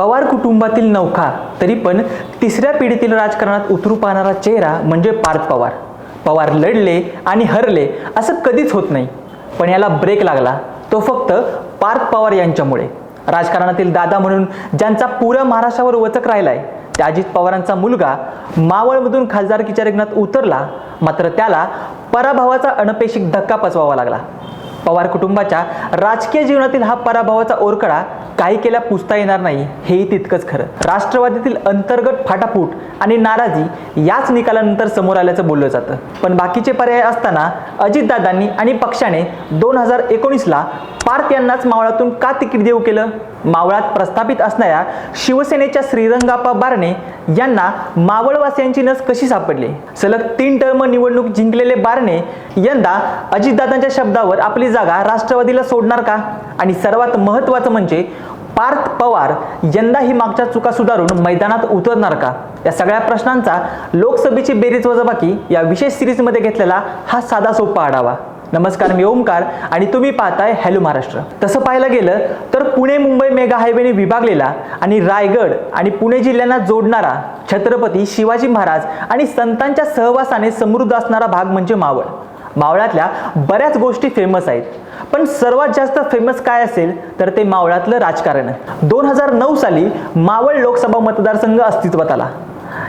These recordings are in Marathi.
पवार कुटुंबातील नौखा तरी पण तिसऱ्या पिढीतील राजकारणात उतरू पाहणारा चेहरा म्हणजे पार्थ पवार. पवार लढले आणि हरले असं कधीच होत नाही. पण याला ब्रेक लागला. तो फक्त पार्थ पवार यांच्यामुळे. राजकारणातील दादा म्हणून ज्यांचा पुऱ्या महाराष्ट्रावर वचक राहिलाय त्या अजित पवारांचा मुलगा मावळमधून खासदारकीच्या रिंगणात उतरला मात्र त्याला पराभवाचा अनपेक्षित धक्का पचवावा लागला. पवार कुटुंबाच्या राजकीय जीवनातील हा पराभवाचा ओरकडा काही केल्या पुसता येणार नाही हेही तितकंच खरं. राष्ट्रवादीतील अंतर्गत फाटाफूट आणि नाराजी याच निकालानंतर समोर आल्याचं बोललं जातं. पण बाकीचे पर्याय असताना अजितदादांनी आणि पक्षाने दोन हजार एकोणीसला पार्थ यांनाच मावळातून का तिकीट देऊ केलं? मावळात प्रस्थापित असणाऱ्या शिवसेनेच्या श्रीरंगाप्पा बारणे यांना मावळवासियांची नस कशी सापडली? सलग तीन टर्म निवडणूक जिंकलेले बारणे यंदा अजितदादांच्या शब्दावर आपली जागा राष्ट्रवादीला सोडणार का? आणि सर्वात महत्त्वाचं म्हणजे पार्थ पवार यंदा ही मागच्या चुका सुधारून मैदानात उतरणार का? या सगळ्या प्रश्नांचा लोकसभेची बेरीज वजाबाकी या विशेष सिरीजमध्ये घेतलेला हा साधा सोपा आढावा. नमस्कार मी ओमकार आणि तुम्ही पाहताय हॅलो महाराष्ट्र. तसं पाहायला गेलं तर पुणे मुंबई मेगा हायवेने विभागलेला आणि रायगड आणि पुणे जिल्ह्यांना जोडणारा छत्रपती शिवाजी महाराज आणि संतांच्या सहवासाने समृद्ध असणारा भाग म्हणजे मावळ. मावळातल्या बऱ्याच गोष्टी फेमस आहेत. पण सर्वात जास्त फेमस काय असेल तर ते मावळातलं राजकारण दोन हजार नऊ साली मावळ लोकसभा मतदारसंघ अस्तित्वात आला.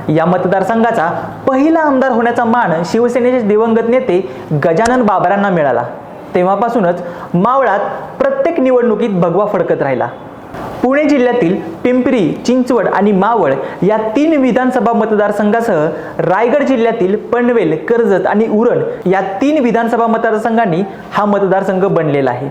या मतदारसंघाचा पहिला आमदार होण्याचा मान शिवसेनेचे दिवंगत नेते गजानन बाबरांना मिळाला. तेव्हापासूनच मावळात प्रत्येक निवडणुकीत भगवा फडकत राहिला. पुणे जिल्ह्यातील पिंपरी चिंचवड आणि मावळ या तीन विधानसभा मतदारसंघासह रायगड जिल्ह्यातील पनवेल कर्जत आणि उरण या तीन विधानसभा मतदारसंघांनी हा मतदारसंघ बनलेला आहे.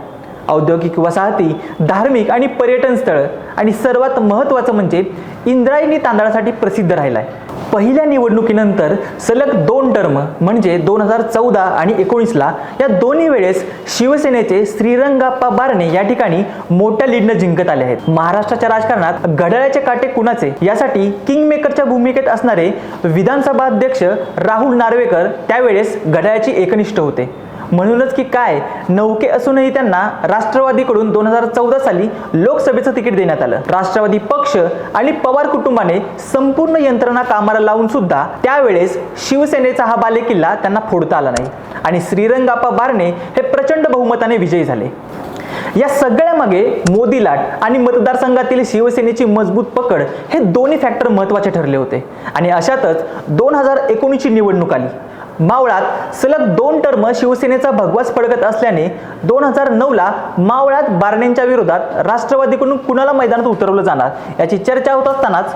औद्योगिक वसाहती धार्मिक आणि पर्यटन स्थळं. आणि सर्वात महत्त्वाचं म्हणजे इंद्रायणी तांदळासाठी प्रसिद्ध राहिला आहे पहिल्या निवडणुकीनंतर सलग दोन टर्म म्हणजे दोन हजार चौदा आणि एकोणीसला या दोन्ही वेळेस शिवसेनेचे श्रीरंगाप्पा बारणे या ठिकाणी मोठ्या लीडनं जिंकत आले आहेत. महाराष्ट्राच्या राजकारणात घड्याळाचे काटे कुणाचे? यासाठी किंगमेकरच्या भूमिकेत असणारे विधानसभा अध्यक्ष राहुल नार्वेकर त्यावेळेस घड्याळाची एकनिष्ठ होते. म्हणूनच की काय नौके असूनही त्यांना राष्ट्रवादीकडून दोन हजार चौदा साली लोकसभेचं तिकीट देण्यात आलं. राष्ट्रवादी पक्ष आणि पवार कुटुंबाने संपूर्ण यंत्रणा कामाला लावून सुद्धा त्यावेळेस शिवसेनेचा हा बालेकिल्ला त्यांना फोडता आला नाही. आणि श्रीरंगाप्पा बारणे हे प्रचंड बहुमताने विजयी झाले. या सगळ्यामागे मोदी लाट आणि मतदारसंघातील शिवसेनेची मजबूत पकड हे दोन्ही फॅक्टर महत्त्वाचे ठरले होते. आणि अशातच दोन हजार एकोणीसची निवडणूक आली. मावळात सलग दोन टर्म शिवसेनेचा भगवास फडकत असल्याने दोन हजार नऊला मावळात बारणेंच्या विरोधात राष्ट्रवादीकडून कुणाला मैदानात उतरवलं जाणार? याची चर्चा होत असतानाच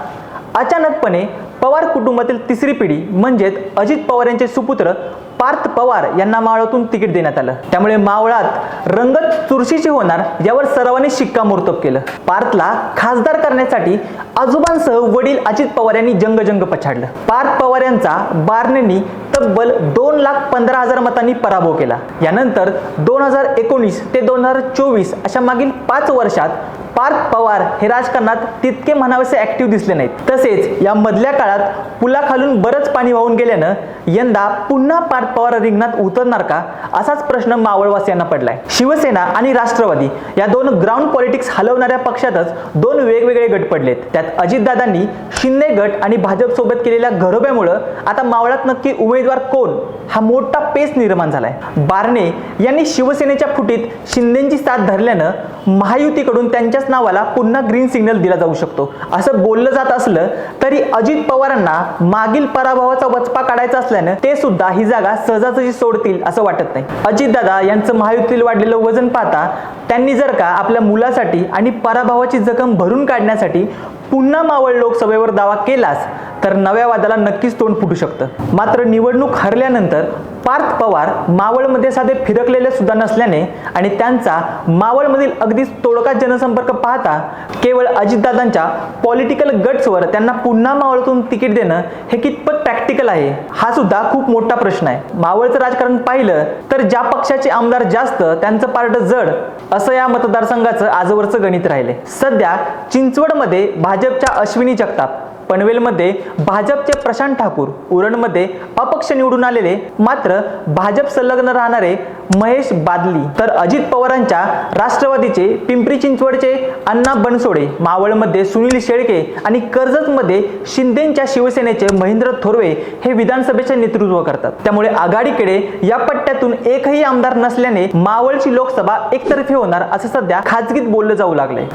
अचानकपणे पवार कुटुंबातील तिसरी पिढी म्हणजेच अजित पवार यांचे सुपुत्र पार्थ पवार यांना मावळातून तिकीट देण्यात आलं. त्यामुळे मावळात रंगत चुरशीची होणार यावर सर्वांनी शिक्कामोर्तब केलं. पार्थला खासदार करण्यासाठी आजोबांसह वडील अजित पवार यांनी जंगजंग पछाडलं. पार्थ पवार यांचा बारणेंनी तब्बल दोन लाख पंधरा हजार मतांनी पराभव केला. यानंतर दोन हजार एकोणीस ते दोन हजार चोवीस अशा मागील पाच वर्षात पार्थ पवार हे राजकारणात तितके म्हणावेसे ऍक्टिव्ह दिसले नाहीत. तसेच या मधल्या काळात पुलाखालून बरंच पाणी वाहून गेल्यानं यंदा पुन्हा पार्थ पवार रिंगणात उतरणार का? असाच प्रश्न मावळवासियांना पडलाय. शिवसेना आणि राष्ट्रवादी या दोन ग्राउंड पॉलिटिक्स हलवणाऱ्या पक्षातच दोन वेगवेगळे गट पडलेत. त्यात अजितदादांनी शिंदे गट आणि भाजपसोबत केलेल्या घरोब्यामुळं आता मावळात नक्की उमेदवार कोण? हा मोठा पेस निर्माण झालाय. बारणे यांनी शिवसेनेच्या फुटीत शिंदेची साथ धरल्यानं महायुतीकडून त्यांच्या त्यांच्याच नावाला पुन्हा ग्रीन सिग्नल दिला जाऊ शकतो. असं बोललं जात असलं तरी अजित पवारांना मागील पराभवाचा वचपा काढायचा असल्यानं ते सुद्धा ही जागा सहजासहजी सोडतील असं वाटत नाही. अजितदादा यांचं महायुतीतील वाढलेलं वजन पाहता त्यांनी जर का आपल्या मुलासाठी आणि पराभवाची जखम भरून काढण्यासाठी पुन्हा मावळ लोकसभेवर दावा केलास तर नव्या वादाला नक्कीच तोंड फुटू शकतं. मात्र निवडणूक हरल्यानंतर पार्थ पवार मावळमध्ये साधे फिरकलेले सुद्धा नसल्याने आणि त्यांचा मावळमधील अगदीच तोडका जनसंपर्क पाहता केवळ अजितदादांच्या पॉलिटिकल गट्सवर त्यांना पुन्हा मावळतून तिकीट देणं हे कितपत प्रॅक्टिकल आहे हा सुद्धा खूप मोठा प्रश्न आहे. मावळचं राजकारण पाहिलं तर ज्या पक्षाचे आमदार जास्त त्यांचं पार्ट जड असं या मतदारसंघाचं आजवरचं गणित राहिले. सध्या चिंचवडमध्ये भाजपच्या अश्विनी जगताप पनवेलमध्ये भाजपचे प्रशांत ठाकूर उरणमध्ये अपक्ष निवडून आलेले मात्र भाजप संलग्न राहणारे महेश बादली तर अजित पवारांच्या राष्ट्रवादीचे पिंपरी चिंचवडचे अण्णा बनसोडे मावळमध्ये सुनील शेळके आणि कर्जतमध्ये शिंदेच्या शिवसेनेचे महेंद्र थोरवे हे विधानसभेचे नेतृत्व करतात. त्यामुळे आघाडीकडे या पट्ट्यातून एकही आमदार नसल्याने मावळची लोकसभा एकतर्फी होणार असं सध्या खाजगीत बोललं जाऊ लागलंय.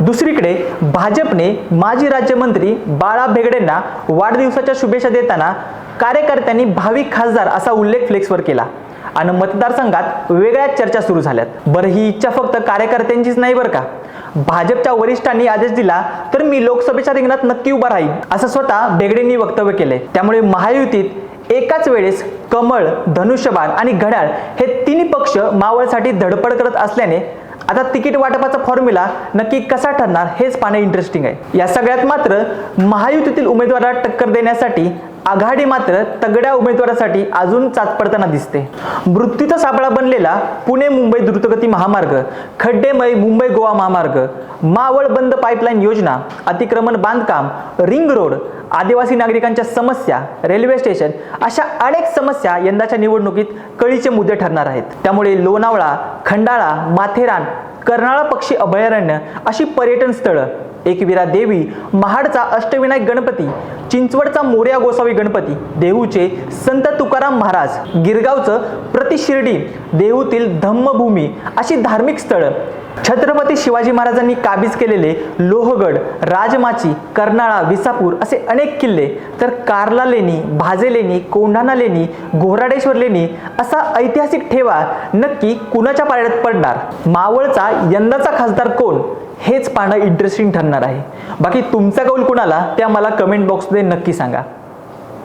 दुसरीकडे भाजपने माजी राज्यमंत्री बाळा भेगडेंना वाढदिवसाच्या शुभेच्छा देताना कार्यकर्त्यांनी भावी खासदार असा उल्लेख फ्लेक्सवर केला. आणि मतदारसंघात वेगळ्याच चर्चा सुरू झाल्यात. बरं ही इच्छा फक्त कार्यकर्त्यांचीच नाही बरं का? भाजपच्या वरिष्ठांनी आदेश दिला तर मी लोकसभेच्या रिंगणात नक्की उभा राहील असं स्वतः बेगडेंनी वक्तव्य केलंय. त्यामुळे महायुतीत एकाच वेळेस कमळ धनुष्यबाण आणि घड्याळ हे तिन्ही पक्ष मावळसाठी धडपड करत असल्याने आता तिकीट वाटपाचा फॉर्म्युला नक्की कसा ठरणार हेच पाहणं इंटरेस्टिंग आहे. या सगळ्यात मात्र महायुतीतील उमेदवाराला टक्कर देण्यासाठी आघाडी मात्र तगड्या उमेदवारासाठी अजून चाचपडताना दिसते. मृत्यूचा सापळा बनलेला पुणे मुंबई द्रुतगती महामार्ग खड्डेमय मुंबई गोवा महामार्ग मावळ बंद पाईपलाईन योजना अतिक्रमण बांधकाम रिंग रोड आदिवासी नागरिकांच्या समस्या रेल्वे स्टेशन अशा अनेक समस्या यंदाच्या निवडणुकीत कळीचे मुद्दे ठरणार आहेत. त्यामुळे लोणावळा खंडाळा माथेरान कर्नाळा पक्षी अभयारण्य अशी पर्यटन स्थळं एकविरा देवी महाडचा अष्टविनायक गणपती चिंचवडचा मोर्या गोसावी गणपती देहूचे संत तुकाराम महाराज गिरगावचं प्रतिशिर्डी देहूतील धम्मभूमी अशी धार्मिक स्थळं. छत्रपती शिवाजी महाराजांनी काबीज केलेले लोहगड राजमाची कर्नाळा विसापूर असे अनेक किल्ले. तर कार्ला लेणी भाजे लेणी कोंढाणा लेणी घोराडेश्वर लेणी असा ऐतिहासिक ठेवा नक्की कुणाच्या पारड्यात पडणार? मावळचा यंदाचा खासदार कोण? हेच पाहणं इंटरेस्टिंग ठरणार आहे. बाकी तुमचा कौल कुणाला? त्या मला कमेंट बॉक्समध्ये नक्की सांगा.